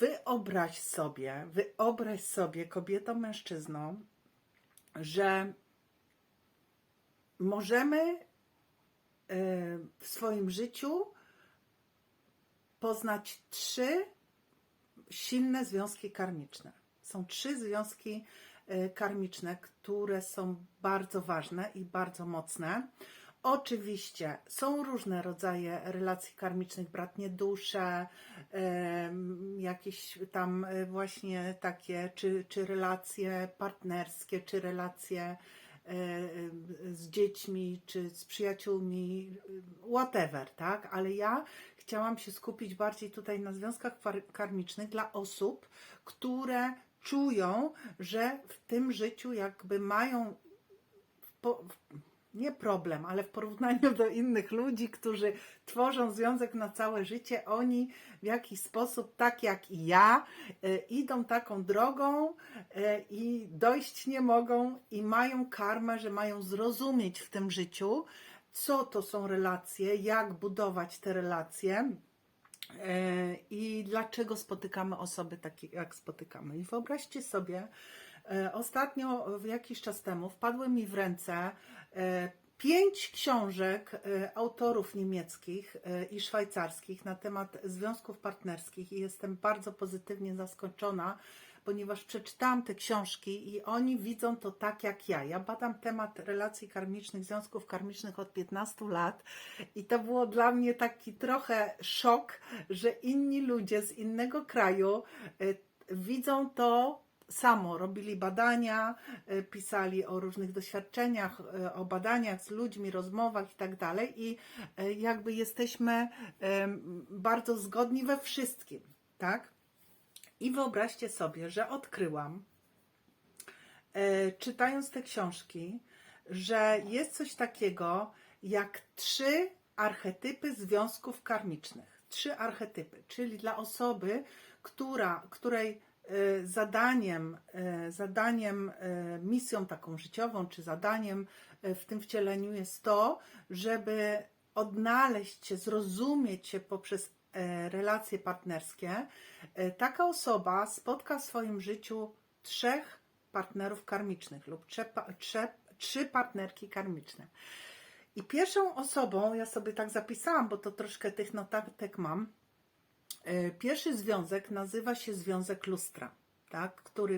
wyobraź sobie, wyobraź sobie, kobieto, mężczyzno, że możemy e, w swoim życiu poznać trzy silne związki karmiczne. Są trzy związki e, karmiczne, które są bardzo ważne i bardzo mocne. Oczywiście są różne rodzaje relacji karmicznych, bratnie dusze, jakieś tam e, właśnie takie, czy, czy relacje partnerskie, czy relacje e, z dziećmi, czy z przyjaciółmi, whatever, tak? Ale ja chciałam się skupić bardziej tutaj na związkach karmicznych dla osób, które czują, że w tym życiu jakby mają po, nie problem, ale w porównaniu do innych ludzi, którzy tworzą związek na całe życie, oni w jakiś sposób, tak jak i ja, e, idą taką drogą e, i dojść nie mogą i mają karmę, że mają zrozumieć w tym życiu, co to są relacje, jak budować te relacje. E, I dlaczego spotykamy osoby takie, jak spotykamy? I wyobraźcie sobie, ostatnio, w jakiś czas temu, wpadły mi w ręce e, pięć książek e, autorów niemieckich e, i szwajcarskich na temat związków partnerskich i jestem bardzo pozytywnie zaskoczona, ponieważ przeczytałam te książki i oni widzą to tak jak ja. Ja badam temat relacji karmicznych, związków karmicznych od 15 lat i to było dla mnie taki trochę szok, że inni ludzie z innego kraju e, widzą to samo, robili badania, e, pisali o różnych doświadczeniach, e, o badaniach z ludźmi, rozmowach i tak dalej i e, jakby jesteśmy bardzo zgodni we wszystkim, tak? I wyobraźcie sobie, że odkryłam, e, czytając te książki, że jest coś takiego jak trzy archetypy związków karmicznych. Trzy archetypy, czyli dla osoby, która, której zadaniem, e, zadaniem, e, misją taką życiową, czy zadaniem w tym wcieleniu jest to, żeby odnaleźć się, zrozumieć się poprzez relacje partnerskie, taka osoba spotka w swoim życiu trzech partnerów karmicznych lub trze, trzy partnerki karmiczne. I pierwszą osobą, ja sobie tak zapisałam, bo to troszkę tych notatek mam. E, Pierwszy związek nazywa się związek lustra, tak, który